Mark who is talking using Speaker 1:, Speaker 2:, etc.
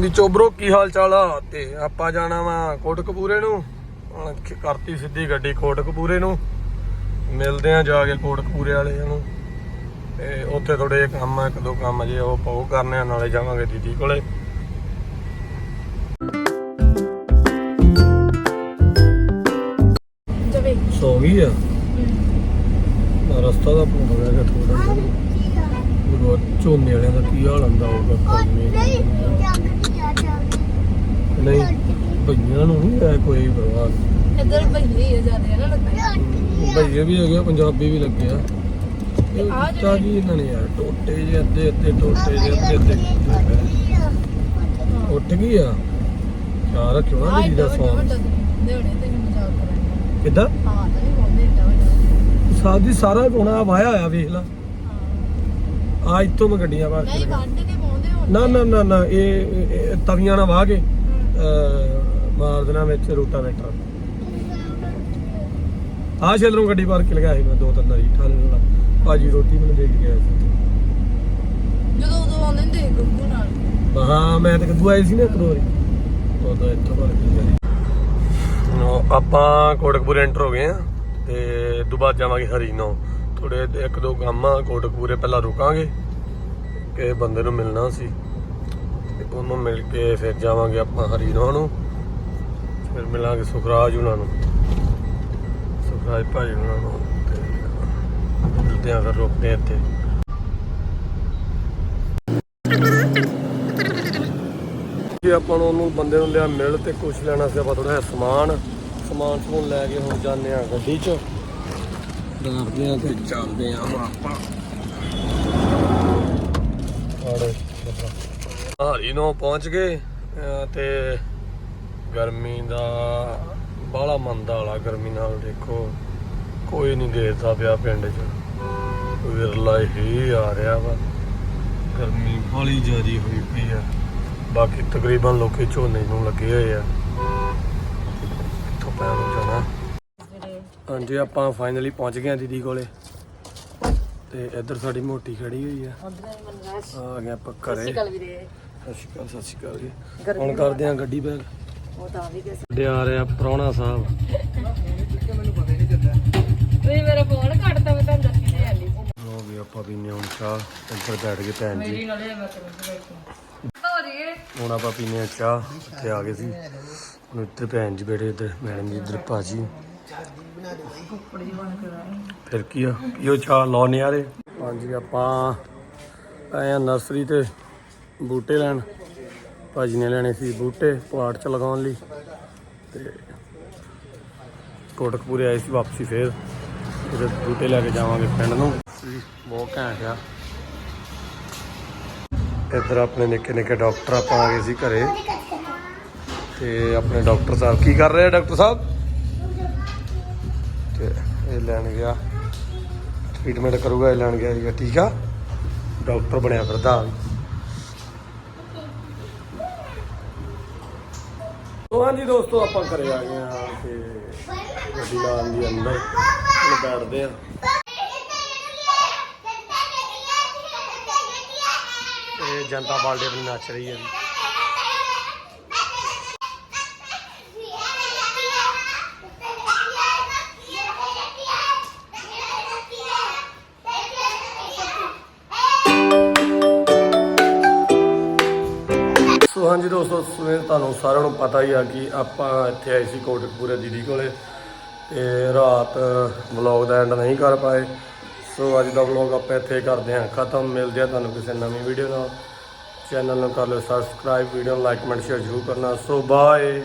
Speaker 1: ਦੀ ਚੋਬਰੋ ਕੀ ਹਾਲ ਚਾਲ ਆ? ਤੇ ਆਪਾਂ ਜਾਣਾ ਵਾ ਕੋਟਕਪੂਰੇ ਨੂੰ। ਕਰਤੀ ਸਿੱਧੀ ਗੱਡੀ ਕੋਟਕਪੂਰੇ ਨੂੰ। ਮਿਲਦੇ ਆ ਜਾ ਕੇ ਕੋਟਕਪੂਰੇ ਵਾਲਿਆਂ ਨੂੰ। ਤੇ ਉੱਥੇ ਥੋੜੇ ਕੰਮ ਆ ਇੱਕ ਦੋ ਕੰਮ ਜੇ ਉਹ ਪਾਉ ਕਰਨੇ ਆ ਨਾਲੇ ਜਾਵਾਂਗੇ ਦੀਦੀ ਕੋਲੇ। ਸੌ ਗਈ ਆ? ਰਸਤਾ ਦਾ ਭੁੱਲ ਗਿਆ ਥੋੜਾ ਜਿਹਾ। ਝੋਨੇ ਵਾਲਿਆਂ ਦਾ ਕੀ ਹਾਲ ਹੁੰਦਾ ਹੋਊਗਾ ਕੰਮ ਇਹ। ਨਹੀਂ ਭਈਆਂ ਨੂੰ ਨਹੀਂ ਹੈ ਕੋਈ ਪਰਵਾਹ
Speaker 2: ਇੱਧਰ ਭਈਏ ਹੀ ਜਾਂਦੇ ਆ ਨਾ ਲੱਗਦੇ।
Speaker 1: ਭਈਏ ਵੀ ਹੈਗੇ ਆ, ਪੰਜਾਬੀ ਵੀ ਲੱਗੇ ਆ।
Speaker 2: ਤੇ ਆਹ
Speaker 1: ਚਾ ਕੀ ਇਹਨਾਂ ਨੇ ਯਾਰ ਟੋਟੇ ਜਿਹੇ ਅੱਧੇ ਅੱਧੇ ਟੋਟੇ ਜਿਹੇ ਅੱਧੇ ਅੱਧੇ ਉੱਠ ਗਈ ਆ? ਰੱਖਿਓ ਨਾ ਦਾ ਸੌਂ ਕਿੱਦਾਂ?
Speaker 2: ਹਾਂ
Speaker 1: ਸਾਦੀ ਸਾਰਾ ਕੋਣਾ ਵਾਇਆ ਹੋਇਆ ਵੇਖ ਲਾ। ਆ ਇੱਥੋਂ ਮੈਂ ਗੱਡੀਆਂ
Speaker 2: ਨਹੀਂ ਵੱਢ ਕੇ ਪਾਉਂਦੇ
Speaker 1: ਨਾ ਨਾ ਨਾ ਨਾ ਇਹ ਤਵੀਆਂ ਨਾਲ ਵਾਹ ਕੇ ਅਹ, ਮਾਰ ਦੇਣਾ ਵਿੱਚ ਰੋਟਾਵੇਟਰ ਆ ਛੇਲਰੋਂ ਗੱਡੀ ਪਾਰ ਕੇ ਲਗਾਇਆ ਸੀ ਮੈਂ ਦੋ ਤਿੰਨ ਵਾਰੀ ਠਾਣੇ ਨਾਲ ਭਾਜੀ ਰੋਟੀ ਮੈਨੂੰ ਦੇ ਕੇ ਗਿਆ ਸੀ।
Speaker 2: ਜਦੋਂ ਉਦੋਂ ਆਉਂਦੇ ਨੇ ਦੇਖ ਗੁੱਗੂ ਨਾਲ।
Speaker 1: ਹਾਂ ਮੈਂ ਤਾਂ ਕਦੋਂ ਆਈ ਸੀ ਨਾ ਵਾਰੀ। ਉਦੋਂ ਇੱਥੋਂ ਪਾਰ ਕੇ ਗਿਆ ਆਪਾਂ ਕੋਟਕਪੂਰੇ ਐਂਟਰ ਹੋ ਗਏ ਆ ਤੇ ਦੁਬਾਰਾ ਜਾਵਾਂਗੇ ਹਰੀਨੋ ਥੋੜੇ ਇੱਕ ਦੋ ਕੰਮ ਆ ਕੋਟਕਪੂਰੇ ਪਹਿਲਾਂ ਰੁਕਾਂਗੇ। ਕਿ ਬੰਦੇ ਨੂੰ ਮਿਲਣਾ ਸੀ। ਤੇ ਉਹਨੂੰ ਮਿਲ ਕੇ ਫਿਰ ਜਾਵਾਂਗੇ ਆਪਾਂ ਹਰੀਨੋ ਨੂੰ। ਫਿਰ ਮਿਲਾਂਗੇ ਸੁਖਰਾਜ ਉਹਨਾਂ ਨੂੰ। ਸੁਖਰਾਜ ਭਾਈ ਉਹਨਾਂ ਨੂੰ ਮਿਲਦੇ ਆ ਫਿਰ, ਰੁਕਦੇ ਆ ਇੱਥੇ। ਕਿ ਆਪਾਂ ਨੂੰ ਉਹਨੂੰ ਬੰਦੇ ਨੂੰ ਲਿਆ ਮਿਲ ਤੇ ਕੁਝ ਲੈਣਾ ਸੀ, ਆਪਾਂ ਥੋੜਾ ਜਿਹਾ ਸਮਾਨ ਸਮਾਨ ਸਮੂਨ ਲੈ ਕੇ ਹੁਣ ਜਾਂਦੇ ਆ ਗੱਡੀ 'ਚ। ਡਰਦੇ ਆ ਤੇ ਚੱਲਦੇ ਆ ਆਪਾਂ। ਹਾਰੀ ਨੂੰ ਪਹੁੰਚ ਗਏ ਤੇ ਗਰਮੀ ਦਾ ਬਾਹਲਾ ਮੰਦਾ ਵਾਲਾ ਗਰਮੀ ਨਾਲ ਦੇਖੋ ਕੋਈ ਨਹੀਂ ਦੇਖਦਾ ਪਿਆ ਪਿੰਡ 'ਚ। ਵਿਰਲਾ ਹੀ ਆ ਰਿਹਾ ਵਾ। ਗਰਮੀ ਬੜੀ ਜ਼ਿਆਦੀ ਹੋਈ ਪਈ ਆ। ਬਾਕੀ ਤਕਰੀਬਨ ਲੋਕੀ ਝੋਨੇ ਨੂੰ ਲੱਗੇ ਹੋਏ ਆ। ਇੱਥੋਂ ਪੈਰ ਨੂੰ। ਜਾਣਾ ਹਾਂਜੀ ਆਪਾਂ ਫਾਈਨਲੀ ਪਹੁੰਚ ਗਏ ਆ ਦੀਦੀ ਕੋਲੇ। ਤੇ ਇੱਧਰ ਸਾਡੀ ਮੋਟੀ ਖੜੀ ਹੋਈ ਆ। ਆ ਗਏ ਆਪਾਂ ਘਰੇ।
Speaker 2: ਗੱਲ ਵੀਰੇ।
Speaker 1: ਸਤਿ ਸ਼੍ਰੀ ਅਕਾਲ ਸਤਿ ਸ਼੍ਰੀ ਅਕਾਲ ਜੀ। ਹੁਣ ਕਰਦੇ ਆ। ਗੱਡੀ ਬੈਗ
Speaker 2: ਉਹ ਤਾਂ ਵੀ ਕਿਸ
Speaker 1: ਸਾਡੇ ਆ ਰਿਹਾ ਪ੍ਰਾਹੁਣਾ ਸਾਹਿਬ।
Speaker 2: ਤੁਸੀਂ ਮੇਰਾ ਫੋਨ ਕੱਟਤਾ ਮੈਂ ਤੁਹਾਨੂੰ ਦੱਸੀ ਤੇ ਆਲੀ
Speaker 1: ਹੋ ਵੀ ਆਪਾਂ ਪੀਨੇ ਹੁਣ ਚਾਹ ਇੱਧਰ ਬੈਠ ਗਏ ਭੈਣ ਜੀ।
Speaker 2: ਮੇਰੀ ਨਾਲੇ ਮੈਂ
Speaker 1: ਹੁਣ ਆਪਾਂ ਪੀਨੇ ਆ ਚਾਹ ਇੱਥੇ ਆ ਗਏ ਸੀ। ਹੁਣ ਇੱਧਰ ਭੈਣ ਜੀ ਬੈਠੇ ਇੱਧਰ ਮੈਡਮ ਜੀ ਇੱਧਰ ਭਾਜੀ।
Speaker 2: ਬਣ ਕੇ
Speaker 1: ਫਿਰ ਕੀ ਆ? ਇਹੋ ਚਾਹ ਲਾਉਣੇ ਆਰੇ ਹਾਂਜੀ ਆਪਾਂ ਆਏ ਆ ਨਰਸਰੀ ਤੇ ਬੂਟੇ ਲੈਣ। ਭਾਜੀ ਨੇ ਲੈਣੇ ਸੀ ਬੂਟੇ ਪਲਾਟ ਚ ਲਗਾਉਣ ਲਈ। ਤੇ ਕੋਟਕਪੂਰੇ ਆਏ ਸੀ ਵਾਪਸੀ ਫੇਰ। ਇਹਦੇ ਬੂਟੇ ਲੈ ਕੇ ਜਾਵਾਂਗੇ ਪਿੰਡ ਨੂੰ। ਬਹੁਤ ਘੈਂਟ ਆ। ਇੱਧਰ ਆਪਣੇ ਨਿੱਕੇ ਨਿੱਕੇ ਡਾਕਟਰ ਆਪਾਂ ਆ ਗਏ ਸੀ ਘਰੇ। ਤੇ ਆਪਣੇ ਡਾਕਟਰ ਸਾਹਿਬ ਕੀ ਕਰ ਰਹੇ ਆ ਡਾਕਟਰ ਸਾਹਿਬ? ਇਹ ਲੈਣ ਗਿਆ। ਟ੍ਰੀਟਮੈਂਟ ਕਰੂਗਾ, ਇਹ ਲੈਣ ਗਿਆ ਸੀਗਾ ਠੀਕ ਡਾਕਟਰ ਬਣਿਆ ਫਿਰਦਾ। ਸੋ ਹਾਂਜੀ ਦੋਸਤੋ, ਆਪਾਂ ਘਰੇ ਆ ਗਏ ਆ ਤੇ ਗੱਡੀ ਲਾਉਣ ਦੀ ਅੰਦਰ। ਹੁਣ ਬੈਠਦੇ ਆ ਇਹ ਜਨਤਾ ਪਾਰਟੀ ਆਪਣੀ ਨੱਚ ਰਹੀ ਹੈ ਸੋ ਹਾਂਜੀ ਦੋਸਤੋ, ਸਵੇਰ ਤੁਹਾਨੂੰ ਸਾਰਿਆਂ ਨੂੰ ਪਤਾ ਹੀ ਆ ਕਿ ਆਪਾਂ ਇੱਥੇ ਆਏ ਸੀ ਕੋਟਕਪੂਰੇ ਦੀਦੀ ਕੋਲੇ ਤੇ ਰਾਤ ਵਲੌਗ ਦਾ ਐਂਡ ਨਹੀਂ ਕਰ ਪਾਏ। ਸੋ ਅੱਜ ਦਾ ਵਲੌਗ ਆਪਾਂ ਇੱਥੇ ਕਰਦੇ ਹਾਂ ਖਤਮ। ਮਿਲਦੇ ਆ ਤੁਹਾਨੂੰ ਕਿਸੇ ਨਵੀਂ ਵੀਡੀਓ ਨਾਲ। ਚੈਨਲ ਨੂੰ ਕਰ ਲਓ ਸਬਸਕ੍ਰਾਈਬ ਵੀਡੀਓ ਨੂੰ ਲਾਈਕ ਕਮੈਂਟ ਸ਼ੇਅਰ ਜ਼ਰੂਰ ਕਰਨਾ। So bye